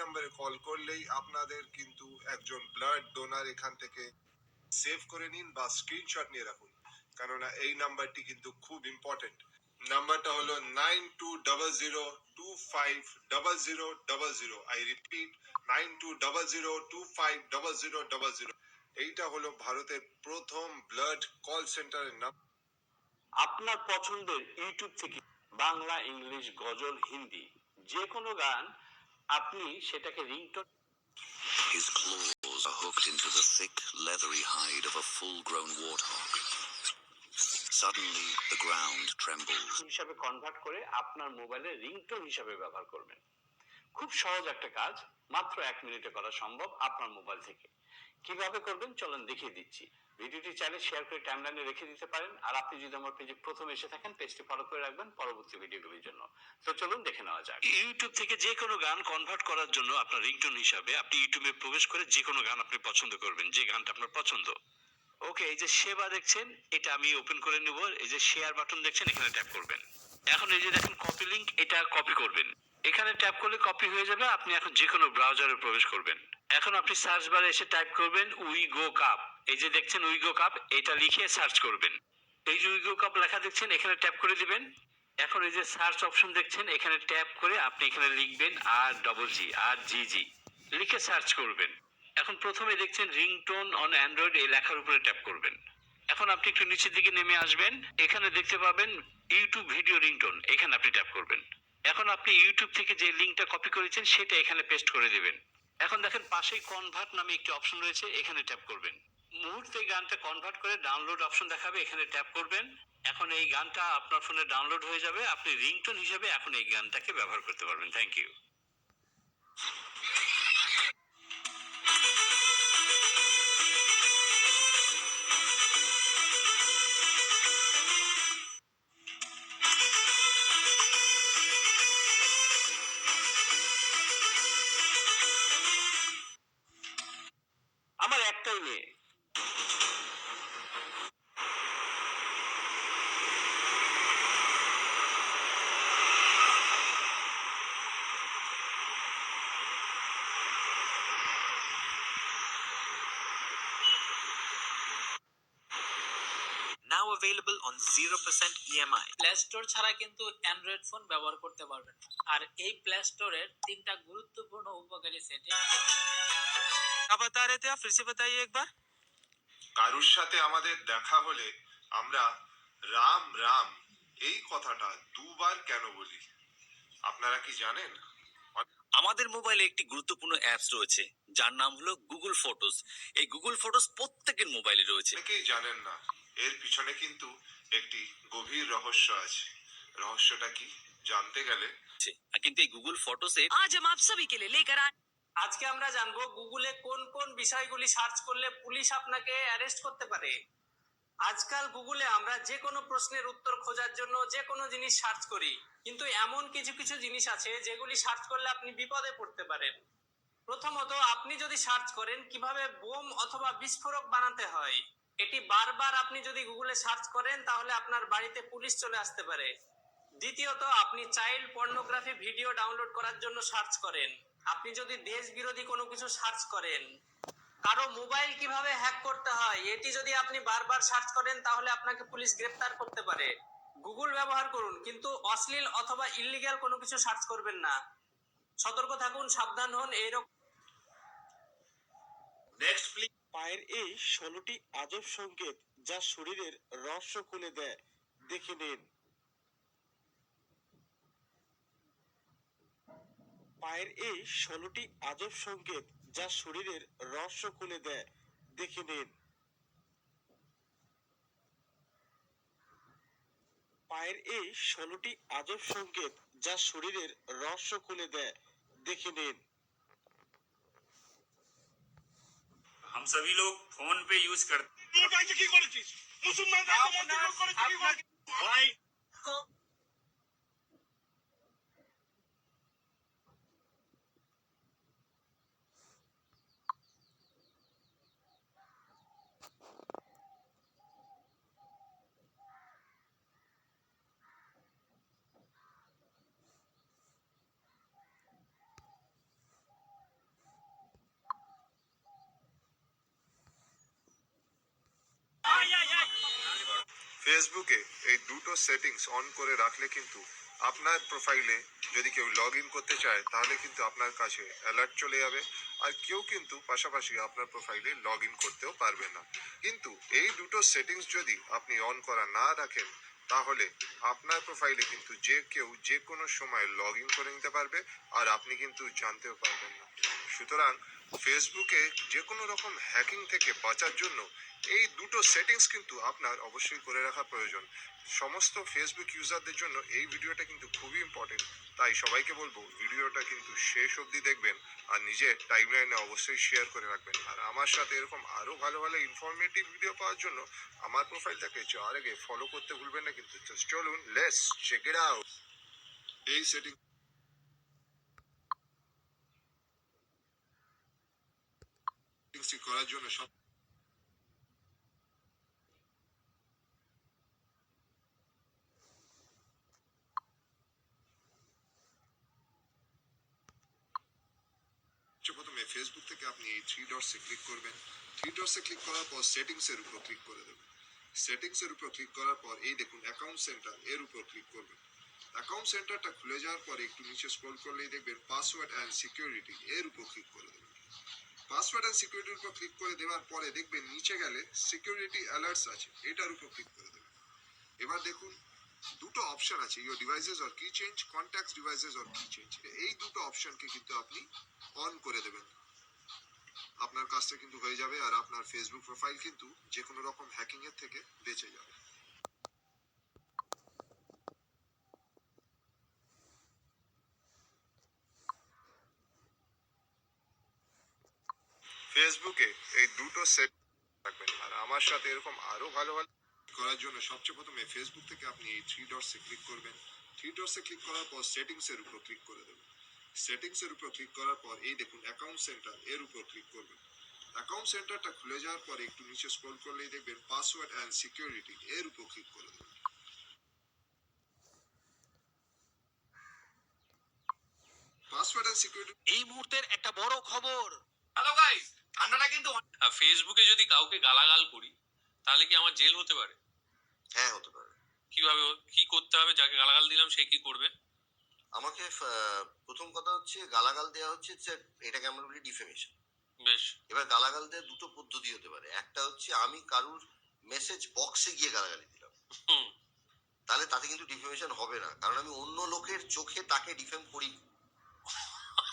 নাম্বারে কল করলেই আপনাদের কিন্তু একজন ব্লাড ডোনার এখান থেকে সেভ করে নিন বা স্ক্রিনশট নিয়ে রাখুন। কেননা এই নাম্বারটি কিন্তু খুব ইম্পর্টেন্ট নাম্বারটা হলো nine two double zero two five double zero double zero I repeat nine two double zero two five double zero double zero এইটা হলো ভারতের প্রথম ব্লাড কল সেন্টারের নাম আপনার পছন্দের ইউটিউব থেকে বাংলা, ইংলিশ, গজল, হিন্দি যে কোনো গান আপনি সেটাকে ringtone His claws are hooked into the thick, leathery hide of a full grown warthog. Suddenly, the ground trembles. হিসাবে কনভার্ট করে আপনার মোবাইলে রিংটোন হিসাবে ব্যবহার করবেন খুব সহজ একটা কাজ মাত্র এক মিনিটে করা সম্ভব আপনার মোবাইল থেকে কীভাবে করবেন চলেন দেখিয়ে দিচ্ছি ভিডিওটি চাইলে শেয়ার করে টাইমলাইনে রেখে দিতে পারেন। আর আপনি যদি আমার পেজে প্রথম এসে থাকেন পেজটি ফলো করে রাখবেন পরবর্তী ভিডিওগুলির জন্য। তো চলুন দেখে নেওয়া যাক। ইউটিউব থেকে যে কোনো গান কনভার্ট করার জন্য আপনার রিংটোন হিসাবে আপনি ইউটিউবে প্রবেশ করে যে কোনো গান আপনি পছন্দ করবেন, যে গানটা আপনার পছন্দ। ওকে এই যে সেবা দেখছেন, এটা আমি ওপেন করে নেব। এই যে শেয়ার বাটন দেখছেন, এখানে ট্যাপ করবেন। এখন এই যে দেখেন কপি লিংক এটা কপি করবেন। এখানে ট্যাপ করলে কপি হয়ে যাবে, আপনি এখন যে কোনো ব্রাউজারে প্রবেশ করবেন। এখন আপনি সার্চ বারে এসে টাইপ করবেন উই গো কাপ এই যে দেখছেন উই গো কাপ এটা লিখে সার্চ করবেন। এই যে উই গো কাপ লেখা দেখছেন, এখানে ট্যাপ করে দিবেন। এখন এই যে সার্চ অপশন দেখছেন, এখানে ট্যাপ করে আপনি এখানে লিখবেন আর ডবল জি আর জি জি লিখে সার্চ করবেন। এখন প্রথমে দেখছেন রিংটোন অন অ্যান্ড্রয়েড এই লেখার উপরে ট্যাপ করবেন। এখন আপনি একটু নিচের দিকে নেমে আসবেন। এখানে দেখতে পাবেন ইউটিউব ভিডিও রিংটোন এখানে আপনি ট্যাপ করবেন। এখন আপনি ইউটিউব থেকে যে লিংকটা কপি করেছেন, সেটা এখানে পেস্ট করে দিবেন। এখন দেখেন পাশেই কনভার্ট নামে একটি অপশন রয়েছে, এখানে ট্যাপ করবেন। মুহূর্তে গানটা কনভার্ট করে ডাউনলোড অপশন দেখাবে, এখানে ট্যাপ করবেন। এখন এই গানটা আপনার ফোনে ডাউনলোড হয়ে যাবে, আপনি রিংটোন হিসেবে এখন এই গানটাকে ব্যবহার করতে পারবেন। Thank you available on 0% EMI. Play Store ছাড়া কিন্তু অ্যান্ড্রয়েড ফোন ব্যবহার করতে পারবেন না। আর এই প্লে স্টোরের তিনটা গুরুত্বপূর্ণ উপকারী সেটিং क्या बता रहे थे आप फिर से बताइए एक बार কারুর সাথে আমাদের দেখা হলে আমরা রাম রাম এই কথাটা দুবার কেন বলি আপনারা কি জানেন আমাদের মোবাইলে একটি গুরুত্বপূর্ণ অ্যাপস রয়েছে যার নাম হলো গুগল ফটোস এই গুগল ফটোস প্রত্যেকের মোবাইলে রয়েছে অনেকেই জানেন না এর পিছনে কিন্তু একটি গভীর রহস্য আছে রহস্যটা কি জানতে গেলে আর কিন্তু এই গুগল ফটোসে आज हम आप सभी के लिए लेकर आए আজকে আমরা জানবো গুগলে কোন কোন বিষয়গুলি সার্চ করলে পুলিশ আপনাকে অ্যারেস্ট করতে পারে আজকাল গুগলে আমরা যে কোনো প্রশ্নের উত্তর খোঁজার জন্য যে কোনো জিনিস সার্চ করি কিন্তু এমন কিছু কিছু জিনিস আছে যেগুলি সার্চ করলে আপনি বিপদে পড়তে পারেন প্রথমত আপনি যদি সার্চ করেন কিভাবে বোম অথবা বিস্ফোরক বানাতে হয় এটি বারবার আপনি যদি গুগলে সার্চ করেন, তাহলে আপনার বাড়িতে পুলিশ চলে আসতে পারে। দ্বিতীয়ত, আপনি চাইল্ড পর্নোগ্রাফি ভিডিও ডাউনলোড করার জন্য সার্চ করেন। আপনি যদি দেশ বিরোধী কোনো কিছু সার্চ করেন, কারও মোবাইল কীভাবে হ্যাক করতে হয়, এটি যদি আপনি বারবার সার্চ করেন, তাহলে আপনাকে পুলিশ গ্রেফতার করতে পারে। গুগল ব্যবহার করুন, কিন্তু অশ্লীল অথবা ইল্লিগ্যাল কোনো কিছু সার্চ করবেন না। সতর্ক থাকুন, সাবধান হন, এইরকম নেক্সট প্লিজ পায়ের এই ষোলোটি আজব সংকেত যা শরীরের রহস্য খুলে দেয়। দেখে নিন। পায়ের এই ষোলোটি আজব সংকেত যা শরীরের রহস্য খুলে দেয়। দেখে নিন। পায়ের এই ষোলোটি আজব সংকেত যা শরীরের রহস্য খুলে দেয়। দেখে নিন। हम सभी लोग फ़ोन पे यूज़ करते ফেসবুকে এই দুটো সেটিংস অন করে রাখলে কিন্তু আপনার প্রোফাইলে যদি কেউ লগ ইন করতে চায়, তাহলে কিন্তু আপনার কাছে অ্যালার্ট চলে যাবে আর কেউ কিন্তু পাশাপাশি আপনার প্রোফাইলে লগ ইন করতেও পারবে না। কিন্তু এই দুটো সেটিংস যদি আপনি অন করা না রাখেন, তাহলে আপনার প্রোফাইলে কিন্তু যে কেউ যে কোনো সময় লগ ইন করে নিতে পারবে আর আপনি কিন্তু জানতেও পারবেন না। সুতরাং ফেসবুকে যে কোনো রকম হ্যাকিং থেকে বাঁচার জন্য এই দুটো সেটিংস কিন্তু আপনার অবশ্যই করে রাখা প্রয়োজন। সমস্ত ফেসবুক ইউজারদের জন্য এই ভিডিওটা কিন্তু খুবই ইম্পর্টেন্ট তাই সবাইকে বলব, ভিডিওটা কিন্তু শেষ অবধি দেখবেন আর নিজের টাইমলাইনে অবশ্যই শেয়ার করে রাখবেন। আর আমার সাথে এরকম আরও ভালো ভালো ইনফরমেটিভ ভিডিও পাওয়ার জন্য আমার প্রোফাইলটাকে যাওয়ার আগে ফলো করতে ভুলবেন না কিন্তু চলুন লেটস চেক ইট আউট এই সেটিং করার জন্য সব প্রথমে ফেসবুক থেকে আপনি এই থ্রি ডটসে ক্লিক করবেন। থ্রি ডটসে ক্লিক করার পর সেটিংস এর উপর ক্লিক করে দেবেন। উপর ক্লিক করার পর এই দেখুন অ্যাকাউন্ট সেন্টার এর উপর ক্লিক করবেন। অ্যাকাউন্ট সেন্টারটা খুলে যাওয়ার পরে একটু নিচে স্ক্রল করলেই দেখবেন পাসওয়ার্ড অ্যান্ড সিকিউরিটি এর উপর ক্লিক করে দেবেন। পাসওয়ার্ড অ্যান্ড সিকিউরিটির উপর ক্লিক করে দেওয়ার পরে দেখবেন নিচে গেলে সিকিউরিটি অ্যালার্টস আছে, এটার উপর ক্লিক করে দেবেন। এবার দেখুন, দুটো অপশন আছে ইউর ডিভাইসেস অর কি চেঞ্জ কন্ট্যাক্ট ডিভাইসেস অর কি চেঞ্জ এই দুটো অপশনকে কিন্তু আপনি অন করে দেবেন। আপনার কাজটা কিন্তু হয়ে যাবে আর আপনার ফেসবুক প্রোফাইল কিন্তু যে কোনো রকম হ্যাকিং এর থেকে বেঁচে যাবে। ফেসবুকে এই দুটো সেট রাখবেন। আর আমার সাথে এরকম আরও ভালো ভালো করার জন্য সবচেয়ে প্রথমে ফেসবুক থেকে আপনি এই থ্রি ডটসে ক্লিক করবেন। থ্রি ডটসে ক্লিক করার পর সেটিংস এর উপর ক্লিক করে দেবেন। সেটিংস এর উপর ক্লিক করার পর এই দেখুন অ্যাকাউন্ট সেন্টার এর উপর ক্লিক করবেন। অ্যাকাউন্ট সেন্টারটা খুলে যাওয়ার পরে একটু নিচে স্ক্রল করলেই দেখবেন পাসওয়ার্ড অ্যান্ড সিকিউরিটি এর উপর ক্লিক করে দেবেন। পাসওয়ার্ড অ্যান্ড সিকিউরিটি এই মুহূর্তের একটা বড় খবর। হ্যালো গাইস ঠান্ডাটা কিন্তু ফেসবুকে যদি কাউকে গালাগাল করি তাহলে কি আমার জেল হতে পারে? হ্যাঁ হতে পারে। কীভাবে কি করতে হবে? যাকে গালাগাল দিলাম সে কি করবে? আমাকে প্রথম কথা হচ্ছে গালাগাল দেওয়া হচ্ছে এটাকে আমরা বলি ডিফেমেশন বেশ। এবার গালাগাল দেওয়ার দুটো পদ্ধতি হতে পারে। একটা হচ্ছে আমি কারুর মেসেজ বক্সে গিয়ে গালাগালি দিলাম। তাহলে তাতে কিন্তু ডিফেমেশন হবে না। কারণ আমি অন্য লোকের চোখে তাকে ডিফেম করি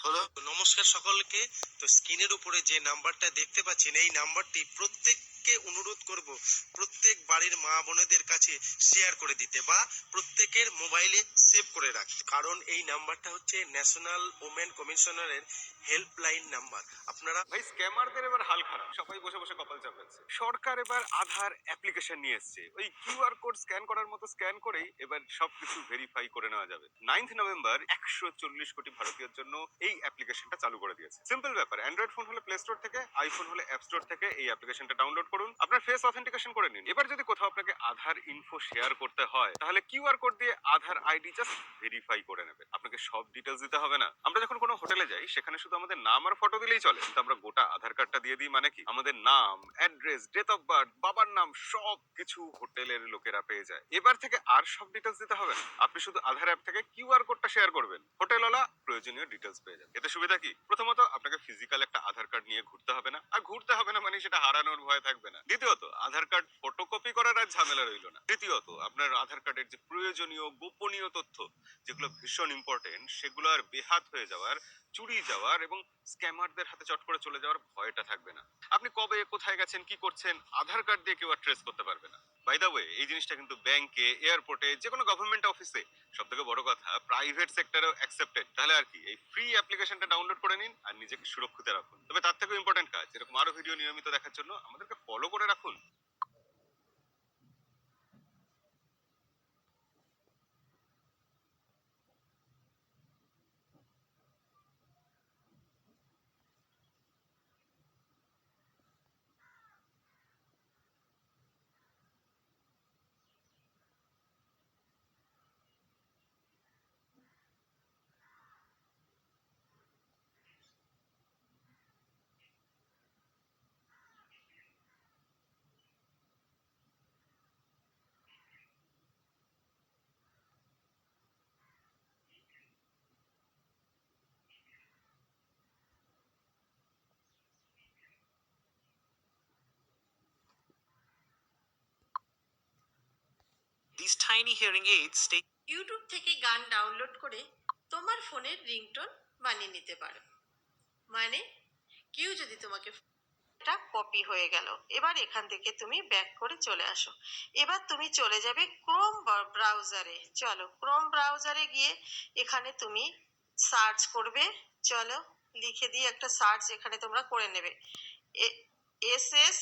হলো নমস্কার সকলকে। তো স্ক্রিনের উপরে যে নাম্বারটা দেখতে পাচ্ছেন, এই নাম্বারটি প্রত্যেককে অনুরোধ করব প্রত্যেক বাড়ির মা বোনেদের কাছে শেয়ার করে দিতে বা প্রত্যেকের মোবাইলে সেভ করে রাখতে। কারণ এই নাম্বারটা হচ্ছে ন্যাশনাল ওমেন কমিশনারের হেল্পলাইন নাম্বার আপনারা ভাই স্ক্যামারদের এবার হাল খারাপ। সবাই বসে বসে কপাল চাপাচ্ছে। সরকার এবার আধার অ্যাপ্লিকেশন নিয়ে এসছে। ওই কিউআর কোড স্ক্যান করার মতো স্ক্যান করেই এবার সবকিছু ভেরিফাই করে নেওয়া যাবে। নাইন্থ নভেম্বর একশো চল্লিশ কোটি ভারতীয়র জন্য এই অ্যাপ্লিকেশনটা চালু করে দিয়েছে। সিম্পল ব্যাপার অ্যান্ড্রয়েড ফোন হলে প্লে স্টোর থেকে আইফোন হলে অ্যাপ স্টোর থেকে এই অ্যাপ্লিকেশনটা ডাউনলোড করুন। আপনার ফেস অথেন্টিকেশন করে নিন। এবার যদি কোথাও আপনাকে আধার ইনফো শেয়ার করতে হয়, তাহলে কিউআর কোড দিয়ে আধার আইডি জাস্ট ভেরিফাই করে নেবে। আপনাকে সব ডিটেলস দিতে হবে না। আমরা যখন কোনো হোটেলে যাই, সেখানে শুধু আমাদের নাম আর ফটো দিলেই চলে। কিন্তু আমরা গোটা আধার কার্ডটা দিয়ে দিই মানে কি? আমাদের নাম অ্যাড্রেস ডেট অফ বার্থ বাবার নাম সব কিছু হোটেলের লোকেরা পেয়ে যায়। এবার থেকে আর সব ডিটেলস দিতে হবে না। আপনি শুধু আধার অ্যাপ থেকে কিউআর কোডটা শেয়ার করবেন। হোটেলওয়ালা প্রয়োজনীয় ডিটেলস পেয়ে যাবে। এতে সুবিধা কি? প্রথমত, আপনাকে ফিজিক্যাল একটা আধার কার্ড নিয়ে ঘুরতে হবে না। আর ঘুরতে হবে না মানে সেটা হারানোর ভয় থাকবে না। দ্বিতীয়ত, আধার কার্ড ফটোকপি করার আর ঝামেলা রইল না। তৃতীয়ত, আপনার আধার কার্ডের যে প্রয়োজনীয় গোপনীয় তথ্য, যেগুলো ভীষণ ইম্পর্টেন্ট সেগুলো আর বেহাত হয়ে যাওয়ার চুরি যাওয়ার এবং স্ক্যামারদের হাতে চট করে চলে যাওয়ার ভয়টা থাকবে না। আপনি কবে, কোথায় গেছেন, কি করছেন, আধার কার্ড দিয়ে কেউ আর ট্রেস করতে পারবে না। বাই দা ওয়ে এই জিনিসটা কিন্তু ব্যাংকে এয়ারপোর্টে যে কোনো গভর্নমেন্ট অফিসে সব থেকে বড় কথা প্রাইভেট সেক্টরেও অ্যাকসেপ্টেড তাহলে আর কি, এই ফ্রি অ্যাপ্লিকেশনটা ডাউনলোড করে নিন আর নিজেকে সুরক্ষিত রাখুন। তবে তার থেকেও ইম্পর্টেন্ট কাজ, এরকম আরও ভিডিও নিয়মিত দেখার জন্য আমাদেরকে ফলো করে রাখুন। These tiny hearing aids stay YouTube থেকে গান ডাউনলোড করে তোমার ফোনের রিংটোন বানিয়ে নিতে পারো। মানে কেউ যদি তোমাকে এটা কপি হয়ে গেল, এবার এখান থেকে তুমি ব্যাক করে চলে আসো। এবার তুমি চলে যাবে ক্রোম ব্রাউজারে চলো ক্রোম ব্রাউজারে গিয়ে এখানে তুমি সার্চ করবে। চলো, লিখে দিয়ে একটা সার্চ এখানে তোমরা করে নেবে। S S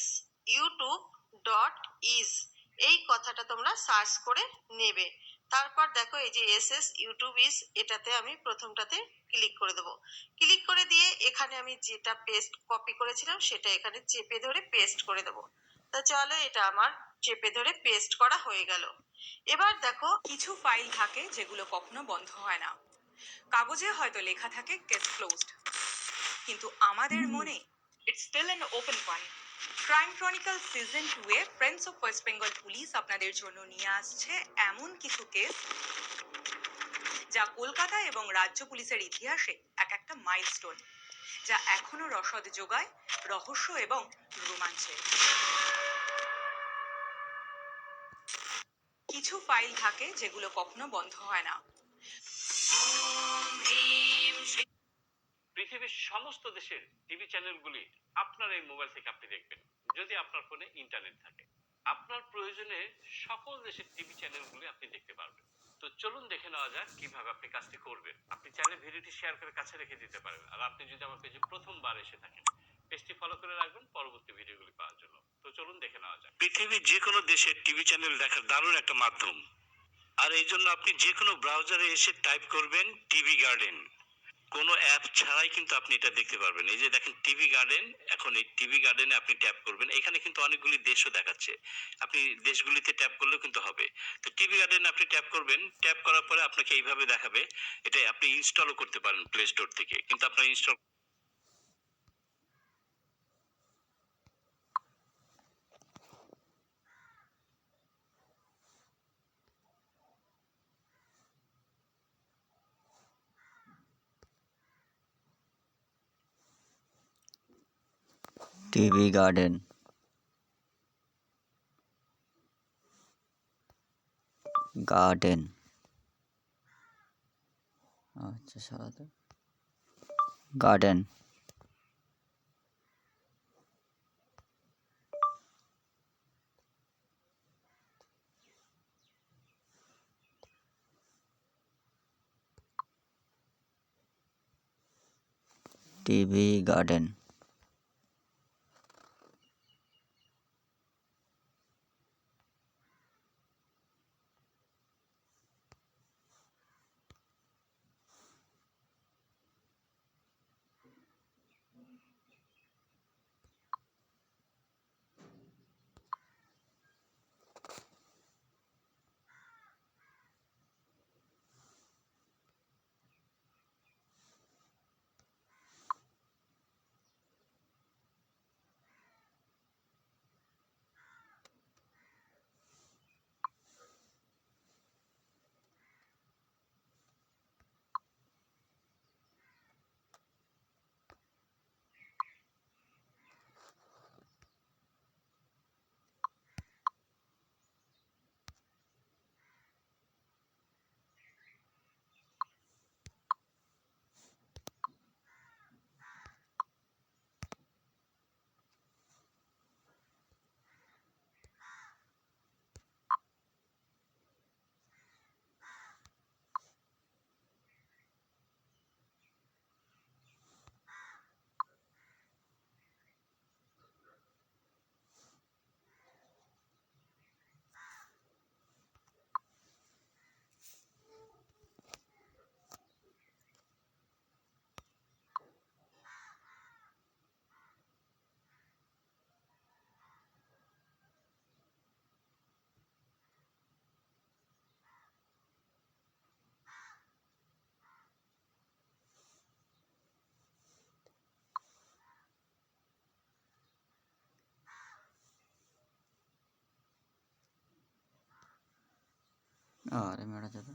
YouTube dot is এই কথাটা তোমরা সার্চ করে নেবে। তারপর দেখো এই যে এস এস ইউটিউব ইস এটাতে আমি প্রথমটাতে ক্লিক করে দেবো। ক্লিক করে দিয়ে এখানে আমি যেটা পেস্ট কপি করেছিলাম সেটা এখানে চেপে ধরে পেস্ট করে দেবো। তা চলো এটা আমার চেপে ধরে পেস্ট করা হয়ে গেল। এবার দেখো কিছু ফাইল থাকে যেগুলো কখনো বন্ধ হয় না। কাগজে হয়তো লেখা থাকে কেস ক্লোজড কিন্তু আমাদের মনে it's still an open one crime chronicle season two a friends of West Bengal police আপনাদের জন্য নিয়ে আসছে এমন কিছু কেস যা কলকাতা এবং রাজ্য পুলিশের ইতিহাসে এক একটা মাইলস্টোন যা এখনও রসদ যোগায়, রহস্য এবং রোমাঞ্চে। কিছু ফাইল থাকে যেগুলো কখনো বন্ধ হয় না। পৃথিবীর সমস্ত দেশের টিভি চ্যানেলগুলি আপনার এই মোবাইল থেকে আপনি দেখবেন, যদি আপনার ফোনে ইন্টারনেট থাকে। আপনার প্রয়োজনে সকল দেশের টিভি চ্যানেলগুলি আপনি দেখতে পারবেন। তো চলুন দেখে নেওয়া যাক কীভাবে আপনি কাজটি করবেন। আপনি চাইলে ভিডিওটি শেয়ার করে কাছে রেখে দিতে পারেন। আর আপনি যদি আমার পেজে প্রথমবার এসে থাকেন, পেজটি ফলো করে রাখবেন, পরবর্তী ভিডিওগুলি পাওয়ার জন্য। তো চলুন দেখে নেওয়া যাক। পৃথিবীর যে কোনো দেশের টিভি চ্যানেল দেখার দারুণ একটা মাধ্যম। আর এই জন্য আপনি যে কোনো ব্রাউজারে এসে টাইপ করবেন টিভি গার্ডেন কোনো অ্যাপ ছাড়াই কিন্তু আপনি এটা দেখতে পারবেন। এই যে দেখেন টিভি গার্ডেন এখন এই টিভি গার্ডেনে আপনি ট্যাপ করবেন। এখানে কিন্তু অনেকগুলি দেশও দেখাচ্ছে। আপনি দেশগুলিতে ট্যাপ করলেও কিন্তু হবে। তো টিভি গার্ডেন আপনি ট্যাপ করবেন। ট্যাপ করার পরে আপনাকে এইভাবে দেখাবে। এটা আপনি ইনস্টলও করতে পারেন প্লে স্টোর থেকে। কিন্তু আপনার ইনস্টল টিভি গার্ডেন। গার্ডেন। আচ্ছা সারাতে। গার্ডেন। TV garden. আরে মেরা যাবে